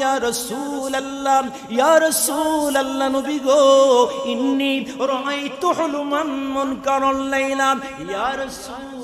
ইয়া রাসূলাল্লাহ ইয়া রাসূলাল্লাহ নবী গো ইন্নী রাআইতু হুলমান মুনকারাল লাইলা ইয়া রাসূলাল্লাহ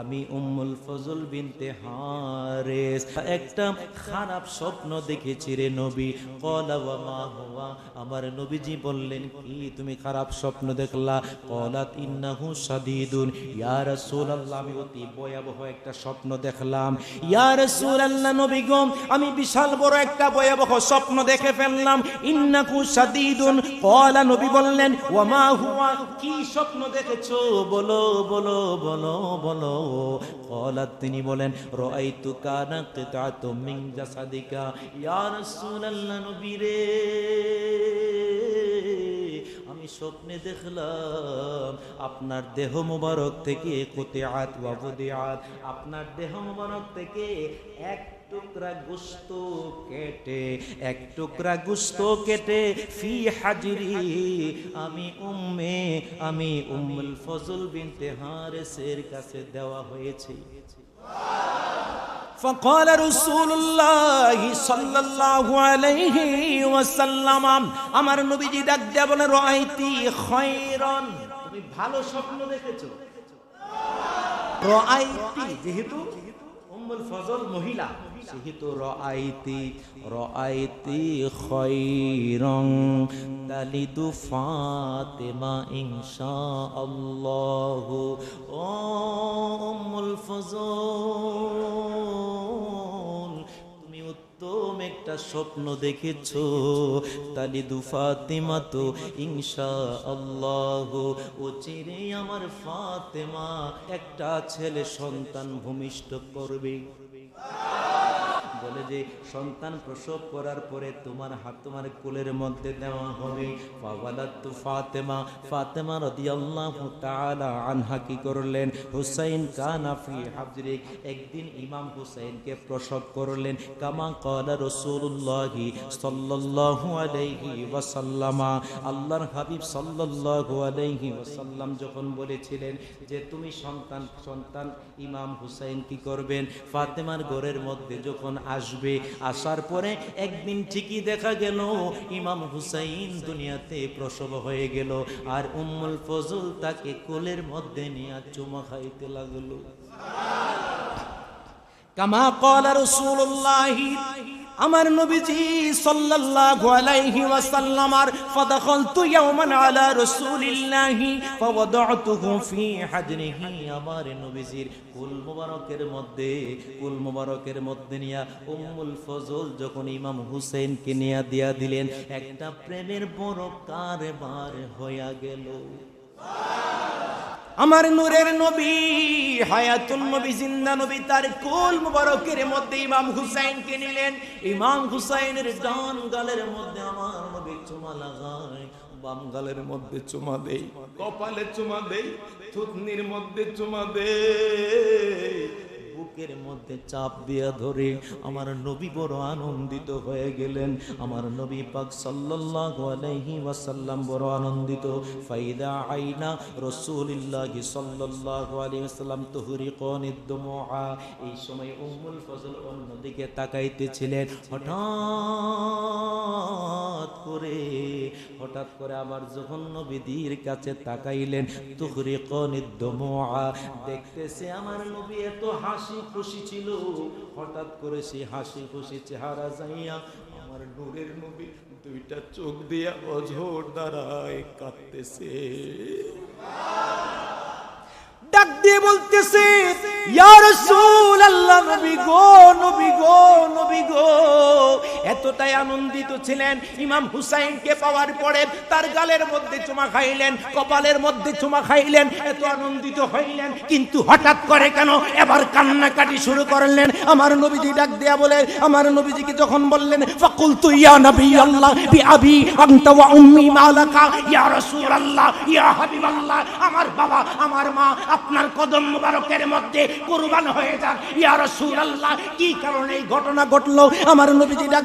আমি উম্মুল ফজল বিনতে হারেস। একটা খারাপ স্বপ্ন দেখেছি রে নবী। কলা মা হুয়া। আমার নবীজি বললেন, কি তুমি খারাপ স্বপ্ন দেখলা? কলাত, ইন্নাহু সাদিদুন ইয়া রাসূলুল্লাহ, আমি অতি ভয়াবহ একটা স্বপ্ন দেখলাম। ইয়া রাসূলুল্লাহ, নবী গো, আমি বিশাল বড় একটা ভয়াবহ স্বপ্ন দেখে ফেললাম। ইন্নাহু সাদিদুন কলা নবী বললেন, ওয়া মা হুয়া, কি স্বপ্ন দেখেছ? বলো বলো বলো বলো। কলাত তিনি বলেন রাআইতু কানা কিতাতু মিন জাসাদিকা। ইয়া রাসূলুল্লাহ নবী রে আমি স্বপ্নে দেখলাম, আপনার দেহ মোবারক থেকে কোতেআত ওয়াবদিআত আপনার দেহ মোবারক থেকে এক টুকরা গুস্ত কেটে এক টুকরা গুস্ত কেটে ফি হাজিরি আমি উম্মে আমি উম্মুল ফজল বিনতে হারেসের কাছে দেওয়া হয়েছে فقال رسول الله صلى الله عليه وسلم আমার নবীজি ডাক দেয়া বলে রাইতি খায়রান তুমি ভালো স্বপ্ন দেখেছো রাইতি যেহেতু উম্মুল ফজল মহিলা সেহেতু রাইতি রাইতি খায়রান তালিদু তুমি উত্তম একটা স্বপ্ন দেখেছ। তালিদু ফাতেমা তো ইনশা আল্লাহ ও চিরে আমার ফাতেমা, একটা ছেলে সন্তান ভূমিষ্ঠ করবে। বলে যে, সন্তান প্রসব করার পরে তোমার হাত তোমার কোলের মধ্যে দেওয়া হবে। ফাওয়ালাতু ফাতেমা ফাতেমা রাদিয়াল্লাহু তাআলা আনহা কি করলেন? হুসাইন কানা ফি হাজরিক, একদিন ইমাম হুসাইনকে প্রসব করলেন। কামা ক্বালা রাসূলুল্লাহি সাল্লাল্লাহু আলাইহি ওয়াসাল্লামা। আল্লাহর হাবিব সাল্লাল্লাহু আলাইহি ওয়াসাল্লাম যখন বলেছিলেন যে, তুমি সন্তান সন্তান ইমাম হুসাইন কি করবেন? ফাতেমার ঘরের মধ্যে যখন আসবে। আসার পরে একদিন ঠিকই দেখা গেল, ইমাম হুসাইন দুনিয়াতে প্রসব হয়ে গেল আর উম্মুল ফজল তাকে কোলের মধ্যে নিয়ে চুমা খাইতে লাগল। কামা কলা রাসূলুল্লাহি আমার নবীজি সাল্লাল্লাহু আলাইহি ওয়াসাল্লাম আর, ফাদাখালতু ইয়াওমান আলা রাসূলিল্লাহি ফাওয়াদাতুহু ফি হাজরিহি। আমার নবীজির কুল মুবারকের মধ্যে, কুল মুবারকের মধ্যে নিয়া উম্মুল ফজল যখন ইমাম হুসেনকে নিয়া দিয়া দিলেন, একটা প্রেমের বড় কারবার হইয়া গেল। আমার নূরের নবী হায়াতুল নবী, জিন্দা নবী, তার কোল মুবারকের মধ্যে ইমাম হুসাইনকে নিলেন। ইমাম হুসাইনের ডান গালের মধ্যে আমার নবী চুমা লাগায়, বাম গালের মধ্যে চুমা দেই কপালে চুমা দেই থুতনির মধ্যে চুমা দেই বুকের মধ্যে চাপ দিয়া ধরে আমার নবী বড় আনন্দিত হয়ে গেলেন। আমার নবী পাক আলাইহি ওয়াসাল্লাম বড় আনন্দিত। ফাইদা আইনা রাসূলুল্লাহি সাল্লাল্লাহু আলাইহি ওয়াসাল্লাম এই সময় উম্মুল ফজল অন্যদিকে তাকাইতেছিলেন। হঠাৎ করে হঠাৎ করে আবার যখন নবীদের কাছে তাকাইলেন তুহরিকুনিদ দুমুআ, দেখতেছে আমার নবী এত হাসি খুশি ছিল। হঠাৎ করে সে হাসি খুশি চেহারা যাইয়া আমার নূরের নবী দুইটা চোখ দিয়া অঝোর দাঁড়ায় কাঁদতেছে। ডাক দিয়ে বলতেছে, ইয়া রাসূলুল্লাহ, নবী গো নবী গো নবী গো এতটাই আনন্দিত ছিলেন। ইমাম হুসাইনকে পাওয়ার পরে তার গালের মধ্যে চুমা খাইলেন, কপালের মধ্যে চুমা খাইলেন, এত আনন্দিত হইলেন। কিন্তু হঠাৎ করে কেন এবার কান্নাকাটি শুরু করলেন? আমার নবীজি ডাক দেয়া বলে, আমার নবীজিকে যখন বললেন ফাকুল তুইয়া নবী আল্লাহ বি আবি ওয়া উম্মি মালাকা, ইয়া ইয়া আমার বাবা, আমার মা, আপনার কদম মুবারকের মধ্যে কুরবান হয়ে যান ইয়া কি কারণে এই ঘটনা ঘটলো? আমার নবীজি ডাক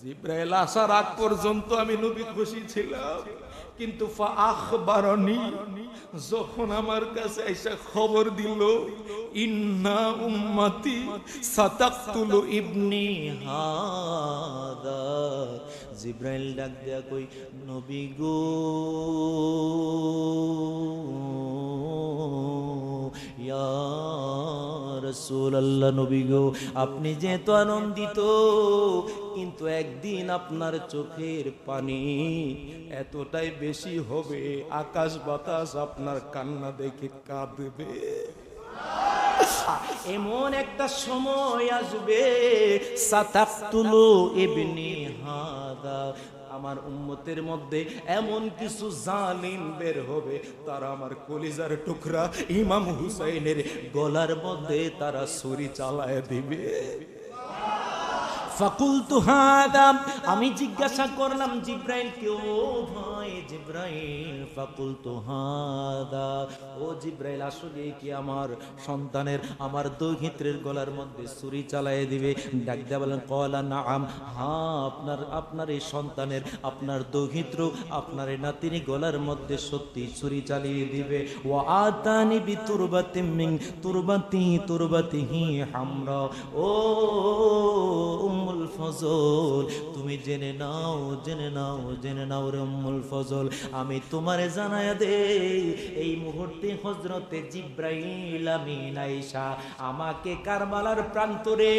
জিব্রাইল আসার আগ পর্যন্ত আমি নবী খুশি ছিলাম। কিন্তু যখন আমার কাছে এসে খবর দিল, ইন্না উম্মতি সাতাকতুলু ইবনি হাদা। জিব্রাইল ডাক দেয়া কই নবী গো, ইয়া রাসূলুল্লাহ, নবী গো, আপনি যেহেতু আনন্দিত কিন্তু একদিন আপনার চোখের পানি এতটাই বেশি হবে, আকাশ বাতাস আপনার কান্না দেখে কাঁদবে। এমন একটা সময় আসবে আমার উম্মতের মধ্যে এমন কিছু জালিম বের হবে, তারা আমার কলিজার টুকরা ইমাম হুসাইনের গলার মধ্যে তারা ছুরি চালায় দিবে। ফাকুলতু তুহাদাম আমি জিজ্ঞাসা করলাম জিব্রাইল কে দৈহিত্রের গলার মধ্যে হ্যাঁ আপনার আপনার সন্তানের, আপনার দৈহিত্র, আপনার নাতিনি গলার মধ্যে সত্যি ছুরি চালিয়ে দিবে। ও আতানি তুরবাতি তুরবাতি তুরবাতিহি হামরা। ও ফজল, তুমি জেনে নাও জেনে নাও জেনে নাও রে ফজল আমি তোমারে জানায়া দে এই মুহূর্তে হজরতে জিব্রাইল আমিন আয়েশা আমাকে কারবালার প্রান্তরে,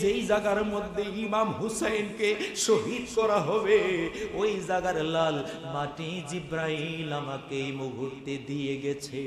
যেই জায়গার মধ্যে ইমাম হুসাইনকে শহীদ করা হবে, ওই জায়গার লাল মাটি জিব্রাইল আমাকে এই মুহূর্তে দিয়ে গেছে।